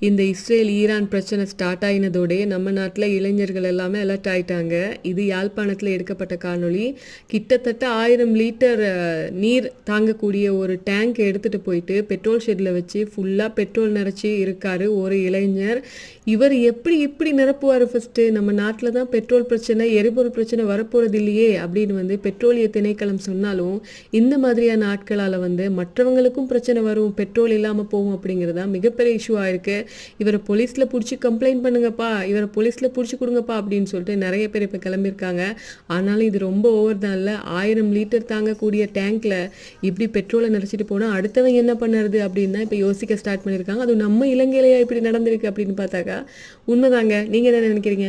இந்த Israel Iran பிரச்சனை start ஆயினதோடே நம்ம நாட்டில் இளைஞர்கள் எல்லாமே அலர்ட் ஆயிட்டாங்க. இது யாழ்ப்பாணத்தில் எடுக்கப்பட்ட காணொளி. கிட்டத்தட்ட ஆயிரம் லிட்டர் நீர் தாங்கக்கூடிய ஒரு டேங்க் எடுத்துகிட்டு போயிட்டு பெட்ரோல் ஷெட்டில் வச்சு ஃபுல்லாக பெட்ரோல் நிறச்சி இருக்கார் ஒரு இளைஞர். இவர் எப்படி இப்படி நிரப்புவார் ஃபஸ்ட்டு நம்ம நாட்டில் தான் பெட்ரோல் பிரச்சனை எரிபொருள் பிரச்சனை வரப்போகிறது இல்லையே அப்படின்னு வந்து பெட்ரோலிய திணைக்களம் சொன்னாலும் இந்த மாதிரியான ஆட்களால் வந்து மற்றவங்களுக்கும் பிரச்சனை வரும் பெட்ரோல் இல்லாமல் போகும் அப்படிங்கிறது தான் மிகப்பெரிய இஷ்யூ ஆயிருக்கு இவரை போலீஸில் பிடிச்சி கம்ப்ளைண்ட் பண்ணுங்கப்பா இவரை போலீஸில் பிடிச்சி கொடுங்கப்பா அப்படின்னு சொல்லிட்டு நிறைய பேர் இப்போ கிளம்பியிருக்காங்க. ஆனாலும் இது ரொம்ப ஓவர் தான் இல்லை. ஆயிரம் லிட்டர் தாங்கக்கூடிய டேங்க்கில் இப்படி பெட்ரோலை நினச்சிட்டு போனால் அடுத்தவங்க என்ன பண்ணுறது அப்படின்னு தான் இப்போ யோசிக்க ஸ்டார்ட் பண்ணியிருக்காங்க. அதுவும் நம்ம இலங்கையிலேயே இப்படி நடந்திருக்கு அப்படின்னு பார்த்தாக்கா உண்மைதாங்க. நீங்கள் என்ன நினைக்கிறீங்க?